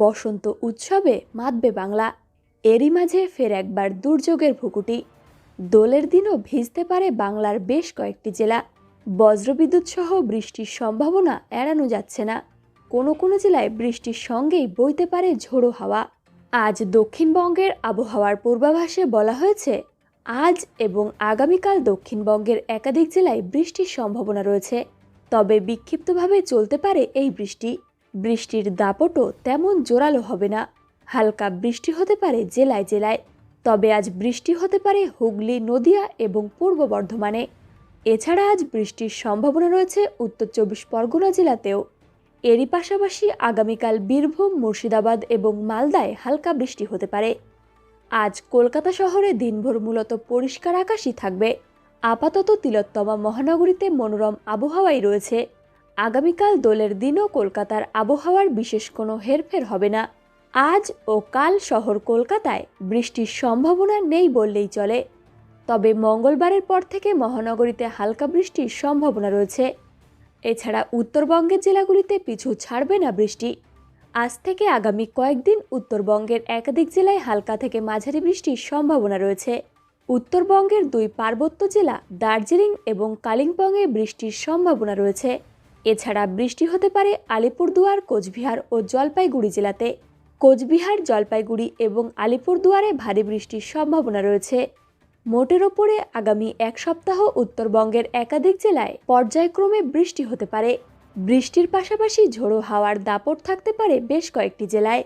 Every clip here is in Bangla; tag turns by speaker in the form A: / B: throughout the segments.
A: বসন্ত উৎসবে মাতবে বাংলা। এরই মাঝে ফের একবার দুর্যোগের ভুকুটি। দোলের দিনও ভিজতে পারে বাংলার বেশ কয়েকটি জেলা। বজ্রবিদ্যুৎ সহ বৃষ্টির সম্ভাবনা এড়ানো যাচ্ছে না। কোনো কোনো জেলায় বৃষ্টির সঙ্গেই বইতে পারে ঝোড়ো হাওয়া। আজ দক্ষিণবঙ্গের আবহাওয়ার পূর্বাভাসে বলা হয়েছে, আজ এবং আগামীকাল দক্ষিণবঙ্গের একাধিক জেলায় বৃষ্টির সম্ভাবনা রয়েছে। তবে বিক্ষিপ্তভাবে চলতে পারে এই বৃষ্টি। বৃষ্টির দাপটও তেমন জোরালো হবে না। হালকা বৃষ্টি হতে পারে জেলায় জেলায়, তবে আজ বৃষ্টি হতে পারে হুগলি, নদিয়া এবং পূর্ব বর্ধমানে। এছাড়া আজ বৃষ্টির সম্ভাবনা রয়েছে উত্তর চব্বিশ পরগনা জেলাতেও। এরই পাশাপাশি আগামীকাল বীরভূম, মুর্শিদাবাদ এবং মালদায় হালকা বৃষ্টি হতে পারে। আজ কলকাতা শহরে দিনভর মূলত পরিষ্কার আকাশই থাকবে। আপাতত তিলোত্তমা মহানগরীতে মনোরম আবহাওয়াই রয়েছে। আগামীকাল দোলের দিনও কলকাতার আবহাওয়ার বিশেষ কোনো হেরফের হবে না। আজ ও কাল শহর কলকাতায় বৃষ্টির সম্ভাবনা নেই বললেই চলে। তবে মঙ্গলবারের পর থেকে মহানগরীতে হালকা বৃষ্টির সম্ভাবনা রয়েছে। এছাড়া উত্তরবঙ্গের জেলাগুলিতে পিছু ছাড়বে না বৃষ্টি। আজ থেকে আগামী কয়েকদিন উত্তরবঙ্গের একাধিক জেলায় হালকা থেকে মাঝারি বৃষ্টির সম্ভাবনা রয়েছে। উত্তরবঙ্গের দুই পার্বত্য জেলা দার্জিলিং এবং কালিম্পংয়ে বৃষ্টির সম্ভাবনা রয়েছে। এছাড়া বৃষ্টি হতে পারে আলিপুরদুয়ার, কোচবিহার ও জলপাইগুড়ি জেলাতে। কোচবিহার, জলপাইগুড়ি এবং আলিপুরদুয়ারে ভারী বৃষ্টির সম্ভাবনা রয়েছে। মোটের ওপরে আগামী এক সপ্তাহ উত্তরবঙ্গের একাধিক জেলায় পর্যায়ক্রমে বৃষ্টি হতে পারে। বৃষ্টির পাশাপাশি ঝোড়ো হাওয়ার দাপট থাকতে পারে বেশ কয়েকটি জেলায়।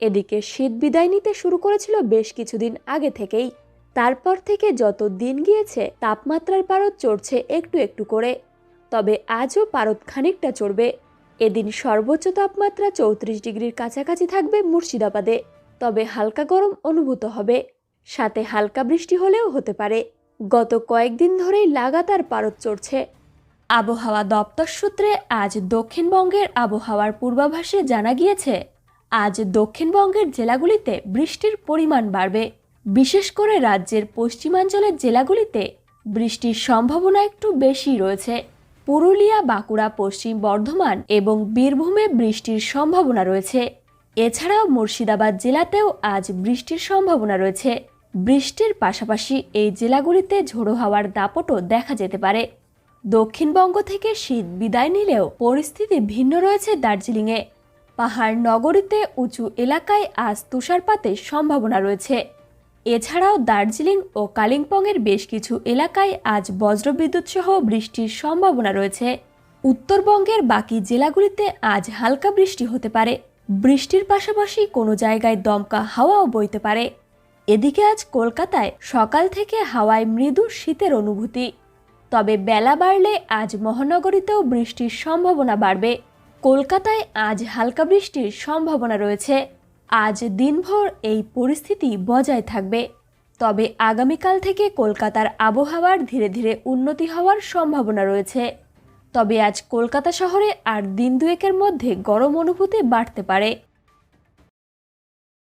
A: এদিকে শীত বিদায় নিতে শুরু করেছিল বেশ কিছুদিন আগে থেকেই। তারপর থেকে যত দিন গিয়েছে, তাপমাত্রার পারদ চড়ছে একটু একটু করে। তবে আজও পারদ খানিকটা চড়বে। এদিন সর্বোচ্চ তাপমাত্রা চৌত্রিশ ডিগ্রির কাছাকাছি থাকবে মুর্শিদাবাদে। তবে হালকা গরম অনুভূত হবে। সাথে হালকা বৃষ্টি হলেও হতে পারে। গত কয়েকদিন ধরেই লাগাতার পারদ চড়ছে। আবহাওয়া দপ্তর সূত্রে আজ দক্ষিণবঙ্গের আবহাওয়ার পূর্বাভাসে জানা গিয়েছে, আজ দক্ষিণবঙ্গের জেলাগুলিতে বৃষ্টির পরিমাণ বাড়বে। বিশেষ করে রাজ্যের পশ্চিমাঞ্চলের জেলাগুলিতে বৃষ্টির সম্ভাবনা একটু বেশি রয়েছে। পুরুলিয়া, বাঁকুড়া, পশ্চিম বর্ধমান এবং বীরভূমে বৃষ্টির সম্ভাবনা রয়েছে। এছাড়াও মুর্শিদাবাদ জেলাতেও আজ বৃষ্টির সম্ভাবনা রয়েছে। বৃষ্টির পাশাপাশি এই জেলাগুলিতে ঝোড়ো হাওয়ার দাপটও দেখা যেতে পারে। দক্ষিণবঙ্গ থেকে শীত বিদায় নিলেও পরিস্থিতি ভিন্ন রয়েছে দার্জিলিংয়ে। পাহাড় নগরীতে উঁচু এলাকায় আজ তুষারপাতের সম্ভাবনা রয়েছে। এছাড়াও দার্জিলিং ও কালিম্পংয়ের বেশ কিছু এলাকায় আজ বজ্রবিদ্যুৎ সহ বৃষ্টির সম্ভাবনা রয়েছে। উত্তরবঙ্গের বাকি জেলাগুলিতে আজ হালকা বৃষ্টি হতে পারে। বৃষ্টির পাশাপাশি কোনো জায়গায় দমকা হাওয়াও বইতে পারে। এদিকে আজ কলকাতায় সকাল থেকে হাওয়ায় মৃদু শীতের অনুভূতি। তবে বেলা বাড়লে আজ মহানগরীতেও বৃষ্টির সম্ভাবনা বাড়বে। কলকাতায় আজ হালকা বৃষ্টির সম্ভাবনা রয়েছে। আজ দিনভর এই পরিস্থিতি বজায় থাকবে। তবে আগামীকাল থেকে কলকাতার আবহাওয়ার ধীরে ধীরে উন্নতি হওয়ার সম্ভাবনা রয়েছে। তবে আজ কলকাতা শহরে আর দিন দুয়েকের মধ্যে গরম অনুভূতি বাড়তে পারে।